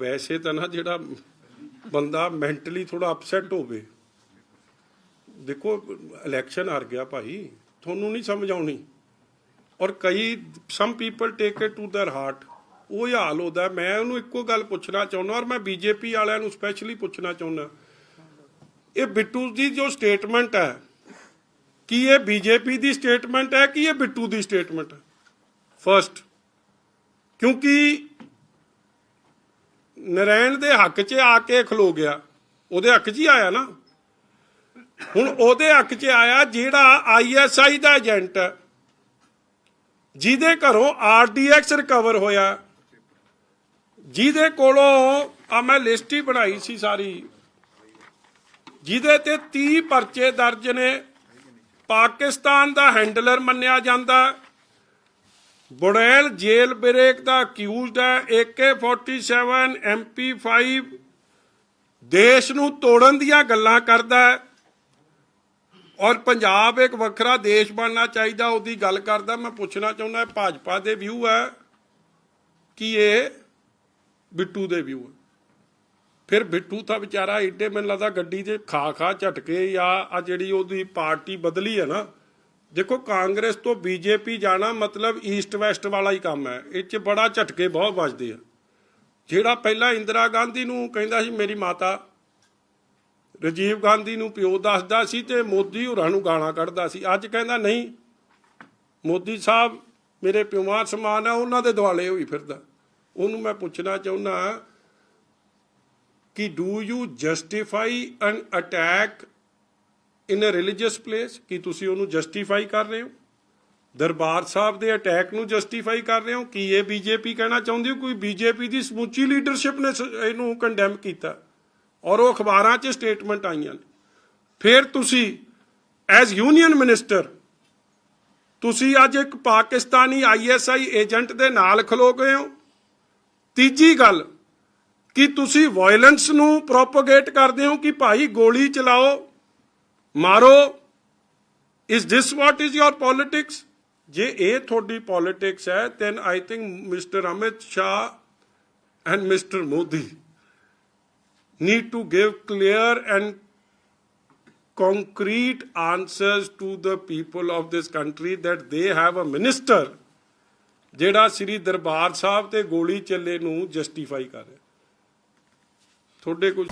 ਵੈਸੇ ਤਾਂ ਨਾ ਜਿਹੜਾ ਬੰਦਾ ਮੈਂਟਲੀ ਥੋੜਾ ਅਪਸੈਟ ਹੋਵੇ ਦੇਖੋ ਇਲੈਕਸ਼ਨ ਹਾਰ ਗਿਆ ਭਾਈ ਤੁਹਾਨੂੰ ਨਹੀਂ ਸਮਝ ਆਉਣੀ ਔਰ ਕਈ some people take it to their heart ਉਹ ਹੀ ਹਾਲ ਹੁੰਦਾ ਮੈਂ ਉਹਨੂੰ ਇੱਕੋ ਗੱਲ ਪੁੱਛਣਾ ਚਾਹੁੰਦਾ ਔਰ ਮੈਂ ਬੀਜੇਪੀ ਵਾਲਿਆਂ ਨੂੰ ਸਪੈਸ਼ਲੀ ਪੁੱਛਣਾ ਚਾਹੁੰਦਾ ਇਹ ਬਿੱਟੂ ਦੀ ਜੋ ਸਟੇਟਮੈਂਟ ਹੈ ਕੀ ਇਹ ਬੀਜੇਪੀ ਦੀ ਸਟੇਟਮੈਂਟ ਹੈ ਕਿ ਇਹ ਬਿੱਟੂ ਦੀ ਸਟੇਟਮੈਂਟ ਹੈ ਫਰਸਟ ਕਿਉਂਕਿ ਨਰੈਣ ਦੇ ਹੱਕ 'ਚ ਆ ਕੇ ਖਲੋ ਗਿਆ। ਉਹਦੇ ਹੱਕ 'ਚ ਹੀ ਆਇਆ ਨਾ। ਹੁਣ ਉਹਦੇ ਹੱਕ 'ਚ ਆਇਆ ਜਿਹੜਾ ਆਈਐਸਆਈ ਦਾ ਏਜੰਟ ਜਿਹਦੇ ਘਰੋਂ ਆਰਡੀਐਕਸ ਰਿਕਵਰ ਹੋਇਆ। ਜਿਹਦੇ ਕੋਲੋਂ ਆ ਮੈਂ ਲਿਸਟ ਹੀ ਬਣਾਈ ਸੀ ਸਾਰੀ। ਜਿਹਦੇ ਤੇ 30 ਪਰਚੇ ਦਰਜ ਨੇ। ਪਾਕਿਸਤਾਨ ਦਾ ਹੈਂਡਲਰ ਮੰਨਿਆ ਜਾਂਦਾ। ਬੁੜੈਲ ਜੇਲ ਬ੍ਰੇਕ ਦਾ ਅਕਿਊਜ਼ਡ ਹੈ। AK47 MP5 ਦੇਸ਼ ਨੂੰ ਤੋੜਨ ਦੀਆਂ ਗੱਲਾਂ ਕਰਦਾ ਹੈ। ਔਰ ਪੰਜਾਬ ਇੱਕ ਵੱਖਰਾ ਦੇਸ਼ ਬਣਨਾ ਚਾਹੀਦਾ, ਉਹਦੀ ਗੱਲ ਕਰਦਾ। ਮੈਂ ਪੁੱਛਣਾ ਚਾਹੁੰਦਾ, ਭਾਜਪਾ ਦੇ ਵਿਊ ਹੈ ਕਿ ਇਹ ਬਿੱਟੂ ਦੇ ਵਿਊ ਹੈ? ਫਿਰ ਬਿੱਟੂ ਤਾਂ ਵਿਚਾਰਾ ਏਡੇ ਮੈਨੂੰ ਲੱਗਦਾ ਗੱਡੀ 'ਚ ਖਾ ਖਾ ਝਟਕੇ ਜਾਂ ਆ ਜਿਹੜੀ ਉਹਦੀ ਪਾਰਟੀ ਬਦਲੀ ਹੈ ਨਾ ਦੇਖੋ, ਕਾਂਗਰਸ ਤੋਂ ਬੀਜੇਪੀ ਜਾਣਾ ਮਤਲਬ ਈਸਟ ਵੈਸਟ ਵਾਲਾ ਹੀ ਕੰਮ ਹੈ। ਇਹ 'ਚ ਬੜਾ ਝਟਕੇ ਬਹੁਤ ਵੱਜਦੇ ਆ। ਜਿਹੜਾ ਪਹਿਲਾਂ ਇੰਦਰਾ ਗਾਂਧੀ ਨੂੰ ਕਹਿੰਦਾ ਸੀ, ਮੇਰੀ ਮਾਤਾ। ਰਾਜੀਵ ਗਾਂਧੀ ਨੂੰ ਪਿਓ ਦੱਸਦਾ ਸੀ ਤੇ ਮੋਦੀ ਹੋਰਾਂ ਨੂੰ ਗਾਲਾਂ ਕੱਢਦਾ ਸੀ। ਅੱਜ ਕਹਿੰਦਾ, ਨਹੀਂ, ਮੋਦੀ ਸਾਹਿਬ ਮੇਰੇ ਪਿਓਾਂ ਸਮਾਨ ਆ ਉਹਨਾਂ ਦੇ ਦੁਆਲੇ ਹੋਈ ਫਿਰਦਾ। ਉਹਨੂੰ ਮੈਂ ਪੁੱਛਣਾ ਚਾਹੁੰਦਾ ਕਿ do you justify an attack in a religious place ਕੀ ਤੁਸੀਂ ਉਹਨੂੰ ਜਸਟੀਫਾਈ ਕਰ ਰਹੇ ਹੋ ਦਰਬਾਰ ਸਾਹਿਬ ਦੇ ਅਟੈਕ ਨੂੰ ਜਸਟੀਫਾਈ ਕਰ ਰਹੇ ਹੋ ਕਿ ਇਹ ਬੀਜੇਪੀ ਕਹਿਣਾ ਚਾਹੁੰਦੀ ਹੋ ਕੋਈ ਬੀਜੇਪੀ ਦੀ ਸਮੁੱਚੀ ਲੀਡਰਸ਼ਿਪ ਨੇ ਇਹਨੂੰ ਕੰਡੈਮ ਕੀਤਾ ਔਰ ਉਹ ਅਖਬਾਰਾਂ 'ਚ ਸਟੇਟਮੈਂਟ ਆਈਆਂ ਨੇ ਫਿਰ ਤੁਸੀਂ ਐਜ਼ ਯੂਨੀਅਨ ਮਿਨਿਸਟਰ ਤੁਸੀਂ ਅੱਜ ਇੱਕ ਪਾਕਿਸਤਾਨੀ ਆਈਐਸਆਈ ਏਜੰਟ ਦੇ ਨਾਲ ਖਲੋ ਗਏ ਹੋ ਤੀਜੀ ਗੱਲ ਕਿ ਤੁਸੀਂ ਵਾਇਲੈਂਸ ਨੂੰ ਪ੍ਰੋਪਗੇਟ ਕਰਦੇ ਹੋ ਕਿ ਭਾਈ ਗੋਲੀ ਚਲਾਓ ਮਾਰੋ। Is this what is your politics ਜੇ ਇਹ ਤੁਹਾਡੀ ਪੋਲਿਟਿਕਸ ਹੈ, then I think mister Amit Shah and mister Modi need to give clear and concrete answers to the people of this country that they have a minister ਜਿਹੜਾ ਸ੍ਰੀ ਦਰਬਾਰ ਸਾਹਿਬ ਤੇ ਗੋਲੀ ਚੱਲੇ ਨੂੰ justify ਕਰ ਰਿਹਾ। ਤੁਹਾਡੇ ਕੁਝ